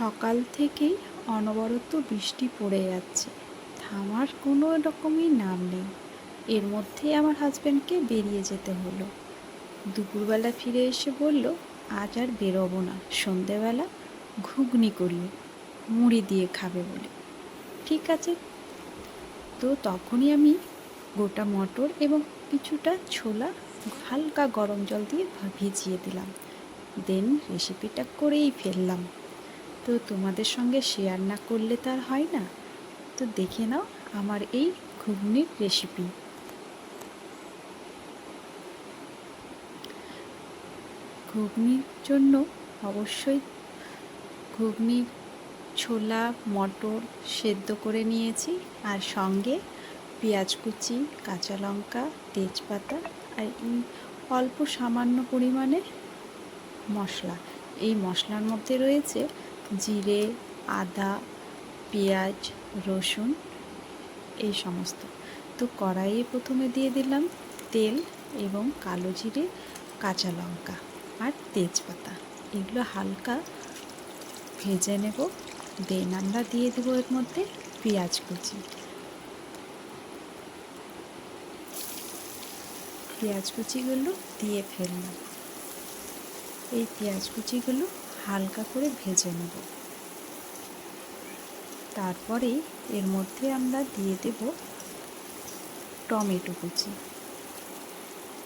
সকাল থেকেই অনবরত বৃষ্টি পড়ে যাচ্ছে। থামার কোনো রকমই নাম নেই। এর মধ্যেই আমার হাজব্যান্ডকে বেরিয়ে যেতে হলো। দুপুরবেলা ফিরে এসে বলল, আজ আর বেরোবো না। সন্ধেবেলা ঘুগনি করিও মুড়ি দিয়ে খাবে বলে। ঠিক আছে। তো তখনই আমি গোটা মটর এবং কিছুটা ছোলা হালকা গরম জল দিয়ে ভিজিয়ে দিলাম। দেন রেসিপিটা করেই ফেললাম। তো তোমাদের সঙ্গে শেয়ার না করলে তো আর হয় না। তো দেখে নাও আমার এই ঘুগনির রেসিপি ঘুগনির জন্য অবশ্যই ঘুগনির ছোলা, মটর সেদ্ধ করে নিয়েছি আর সঙ্গে পেঁয়াজ কুচি, কাঁচা লঙ্কা, তেজপাতা আর অল্প সামান্য পরিমাণে মশলা। এই মশলার মধ্যে রয়েছে জিরে, আদা, পেঁয়াজ, রসুন, এই সমস্ত। তো কড়াইয়ে প্রথমে দিয়ে দিলাম তেল এবং কালো জিরে, কাঁচা লঙ্কা আর তেজপাতা। এগুলো হালকা ভেজে নেব। দেন আমরা দিয়ে দেবো এর মধ্যে পেঁয়াজ কুচি। পেঁয়াজ কুচিগুলো দিয়ে ফেললাম। এই পেঁয়াজ কুচিগুলো হালকা করে ভেজে নেব। তারপরেই এর মধ্যে আমরা দিয়ে দেব টমেটো কুচি।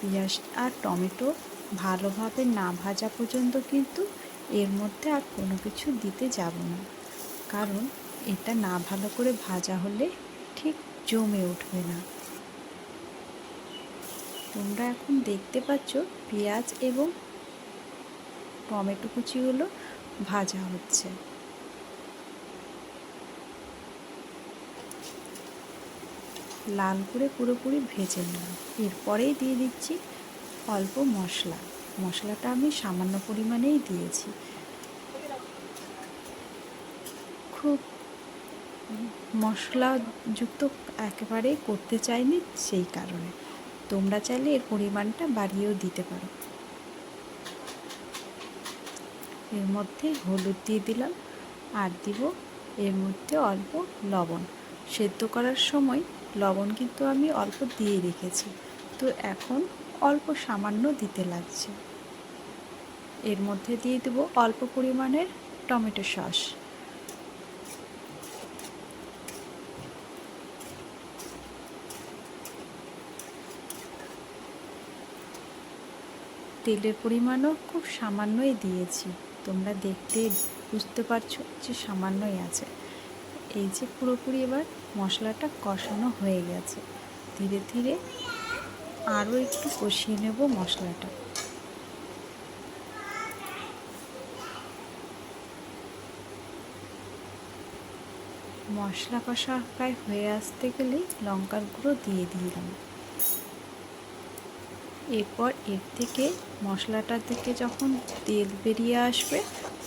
পেঁয়াজ আর টমেটো ভালোভাবে না ভাজা পর্যন্ত কিন্তু এর মধ্যে আর কোনো কিছু দিতে যাব না। কারণ এটা না ভালো করে ভাজা হলে ঠিক জমে উঠবে না। তোমরা এখন দেখতে পাচ্ছ পেঁয়াজ এবং টমেটো কুচিগুলো ভাজা হচ্ছে। লাল করে পুরোপুরি ভেজে নিলাম। এরপরেই দিয়ে দিচ্ছি অল্প মশলা। মশলাটা আমি সামান্য পরিমাণেই দিয়েছি। খুব মশলাযুক্ত একেবারে করতে চাইনি সেই কারণে। তোমরা চাইলে এর পরিমাণটা বাড়িয়েও দিতে পারো। এর মধ্যে হলুদ দিয়ে দিলাম আর দিব এর মধ্যে অল্প লবণ। সেদ্ধ করার সময় লবণ কিন্তু আমি অল্প দিয়ে রেখেছি। তো এখন অল্প সামান্য দিতে লাগছে। এর মধ্যে দিয়ে দেবো অল্প পরিমাণের টমেটো সস। তেলের পরিমাণও খুব সামান্যই দিয়েছি। তোমরা দেখতে বুঝতে পারছ যে সামান্যই আছে। এই যে পুরোপুরি এবার মশলাটা কষানো হয়ে গেছে। ধীরে ধীরে আরও একটু কষিয়ে নেব মশলাটা। মশলা কষা প্রায় হয়ে আসতে গেলেই লঙ্কার গুঁড়ো দিয়ে দিলাম। এরপর এর থেকে মশলাটা থেকে যখন তেল বেরিয়ে আসবে,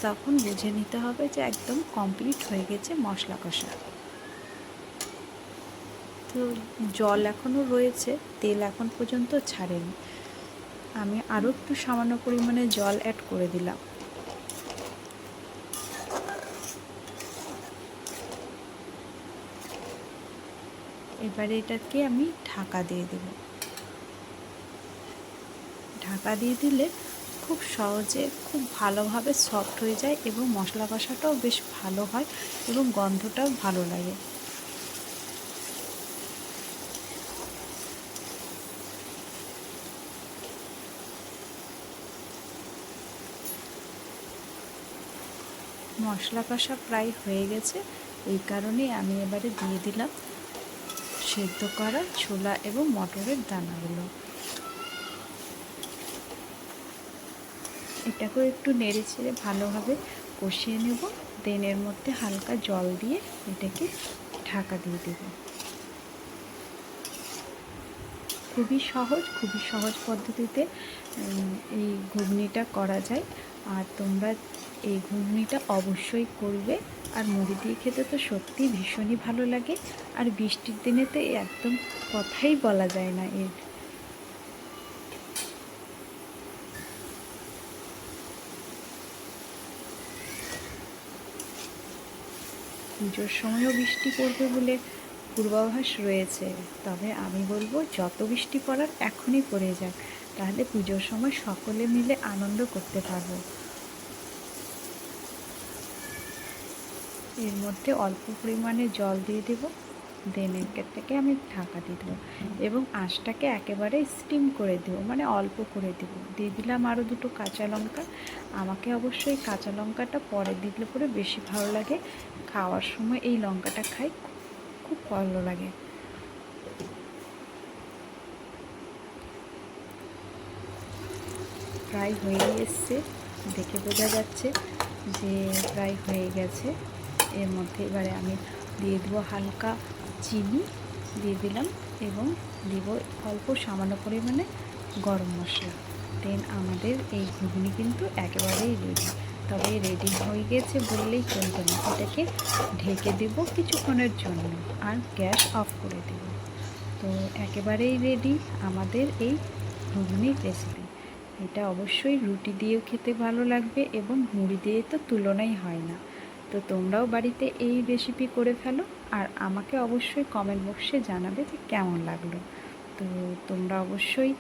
তখন বুঝে নিতে হবে যে একদম কমপ্লিট হয়ে গেছে মশলা কষা। তো জল এখনও রয়েছে, তেল এখন পর্যন্ত ছাড়েনি। আমি আরও একটু সামান্য পরিমাণে জল অ্যাড করে দিলাম। এবারে এটাকে আমি ঢাকা দিয়ে দেব। ঢাকা দিয়ে দিলে খুব সহজে, খুব ভালোভাবে সফট হয়ে যায় এবং মশলা কষাটাও বেশ ভালো হয় এবং গন্ধটাও ভালো লাগে। মশলা কষা প্রায় হয়ে গেছে, এই কারণে আমি এবারে দিয়ে দিলাম সেদ্ধ করা ছোলা এবং মটরের দানাগুলো। এটাকেও একটু নেড়ে ছেড়ে ভালোভাবে কষিয়ে নেব। দেন এর মধ্যে হালকা জল দিয়ে এটাকে ঢাকা দিয়ে দেব। খুবই সহজ খুবই সহজ পদ্ধতিতে এই ঘুগনিটা করা যায়। আর তোমরা এই ঘুগনিটা অবশ্যই করবে। আর মুড়ি দিয়ে খেতে তো সত্যিই ভীষণই ভালো লাগে। আর বৃষ্টির দিনে তো একদম কথাই বলা যায় না। এর পুজোর সময়ও বৃষ্টি পড়বে বলে পূর্বাভাস রয়েছে। তবে আমি বলব, যত বৃষ্টি পড়ার এখনই পড়ে যাক, তাহলে পুজোর সময় সকলে মিলে আনন্দ করতে পারব। এর মধ্যে অল্প পরিমাণে জল দিয়ে দেব। দেন থেকে আমি ঢাকা দিয়ে দেবো। এবং আঁশটাকে একেবারে স্টিম করে দেবো মানে অল্প করে দেব। দিয়ে দিলাম আরও দুটো কাঁচা লঙ্কা। আমাকে অবশ্যই কাঁচা লঙ্কাটা পরে দিলে পরে বেশি ভালো লাগে। খাওয়ার সময় এই লঙ্কাটা খাই, খুব ভালো লাগে। প্রায় হয়ে এসছে। দেখে বোঝা যাচ্ছে যে প্রায় হয়ে গেছে। এর মধ্যে এবারে আমি দিয়ে দেবো হালকা চিনি দিয়ে দিলাম এবং দিব অল্প সামান্য পরিমাণে গরম মশলা। দেন আমাদের এই ঘুগনি কিন্তু একেবারেই রেডি তবে রেডি হয়ে গেছে বললেই চলবে না। এটাকে ঢেকে দেব কিছুক্ষণের জন্য আর গ্যাস অফ করে দেব। তো একেবারেই রেডি আমাদের এই ঘুগনির রেসিপি এটা অবশ্যই রুটি দিয়েও খেতে ভালো লাগবে এবং মুড়ি দিয়ে তো তুলনাই হয় না। তো তোমরাও বাড়িতে এই রেসিপি করে ফেলো আর আমাকে অবশ্যই কমেন্ট বক্সে জানাবে যে কেমন লাগল। তো তোমরা অবশ্যই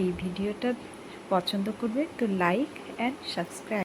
এই ভিডিওটা পছন্দ করবে। তো লাইক অ্যান্ড সাবস্ক্রাইব